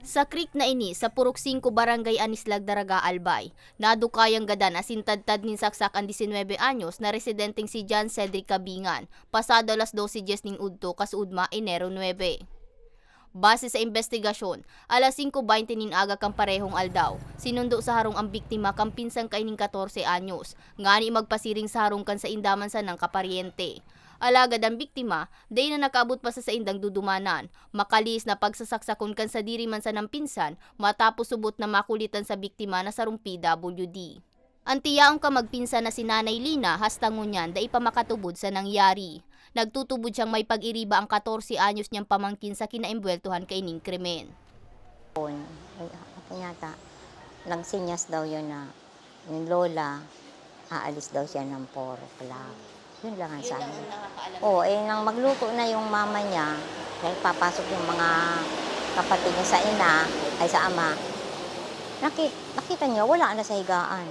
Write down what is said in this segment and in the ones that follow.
Sa creek na ini, sa Purok 5 Barangay Anislag Daraga Albay, nadukayang gadan asintadtad nin saksak ang 19 anyos na residenteng si John Cedric Cabingan, pasado alas 12 jes ning udto kasudma Enero 9. Base sa investigasyon, alas 5.20 nin aga kang parehong aldaw, sinundo sa harong ang biktima kang pinsang kaining 14 anyos, ngani magpasiring sa harong kan sa indaman sa ng kapariente. Alagad ang biktima, day na nakaabot pa sa sa indang dudumanan, makalis na pagsasaksakon kan sa diri man sa ng pinsan, matapos subot na makulitan sa biktima na sarong PWD. Antiyaong ka magpinsan na si Nanay Lina hastangon niyan da ipamakatubod sa nangyari. Nagtutubod siyang may pag-iriba ang 14 anyos niyang pamangkin sa kinaimbweltuhan kay Ning krimen. Ay, ako yata, nagsinyas daw yun na yung lola, aalis daw siya ng 4 o'clock. Yun lang ang sabi. Oo, eh, nang magluto na yung mama niya, dahil papasok yung mga kapatid niya sa ina, ay sa ama, nakita, nakita niya, wala na sa higaan.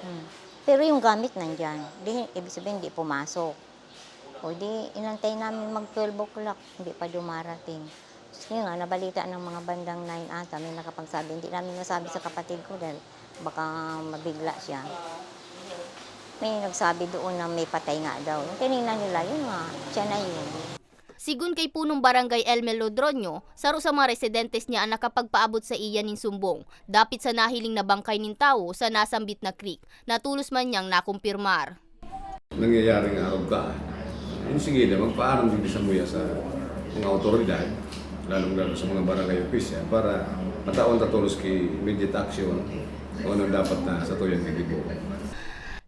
Hmm. Pero yung gamit nandyan, di, ibig sabihin, hindi pumasok. O di, inantay namin mag 12 o'clock, hindi pa dumarating. Yun nga, nabalita ng mga bandang 9 ata, may nakapagsabi. Hindi namin nasabi sa kapatid ko dahil baka mabigla siya. May nagsabi doon na may patay nga daw. Yung tinignan nila, yun nga, siya na yun. Sigun kay punong barangay Elmel Lodronyo, saro sa mga residentes niya ang nakapagpaabot sa iya ning sumbong, dapit sa nahiling na bangkay nin tao sa nasambit na creek, natulos man niyang nakumpirmar. nangyayaring arugkaan. Yun sige na, magpaaram din sa muya sa mga otoridad, lalong-lalo sa mga barangay official, para mataon tatulos kay immediate action kung anong dapat na sa tuyang kikibo.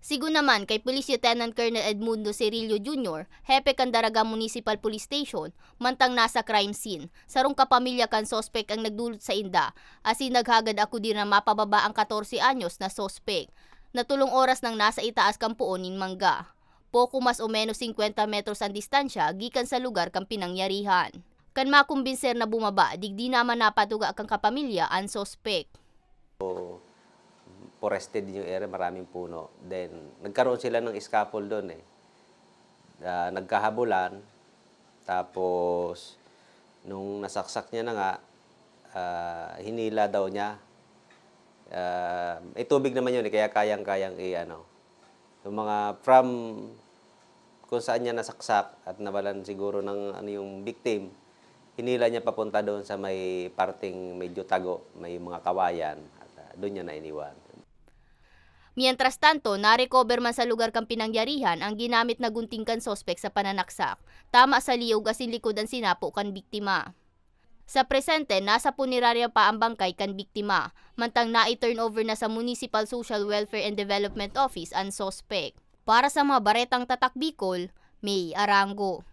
Sigun naman kay Police Lieutenant Colonel Edmundo Cirillo Jr., hepe kan Daraga Municipal Police Station, mantang nasa crime scene. Sarong kapamilya kan sospek ang nagdulot sa inda, asin naghagad ako din na mapababa ang 14 anyos na sospek. Natulong oras nang nasa itaas kan puonin mangga. Poko mas o menos 50 metros ang distansya gikan sa lugar kang pinangyarihan. Kan makumbinser na bumaba, digdi naman napatuga kang kapamilya ang sospek. forested yung area, maraming puno. Then, nagkaroon sila ng scaffold doon eh. Ah, nagkahabulan. Tapos, nung nasaksak niya na nga, ah, hinila daw niya. Ah, may tubig naman yun eh, kaya kayang-kayang i-ano. Yung mga from kung saan niya nasaksak at nawalan siguro ng ano yung victim, hinila niya papunta doon sa may parting medyo tago, may mga kawayan at ah, doon niya na iniwan. Mientras tanto, na-recover man sa lugar kang pinangyarihan ang ginamit na gunting kan sospek sa pananaksak. Tama sa liyog asin likod ang sinapo kan biktima. Sa presente, nasa punerarya pa ang bangkay kan biktima, mantang na-turn over na sa Municipal Social Welfare and Development Office ang sospek. Para sa mga baretang tatak Bicol, May Arango.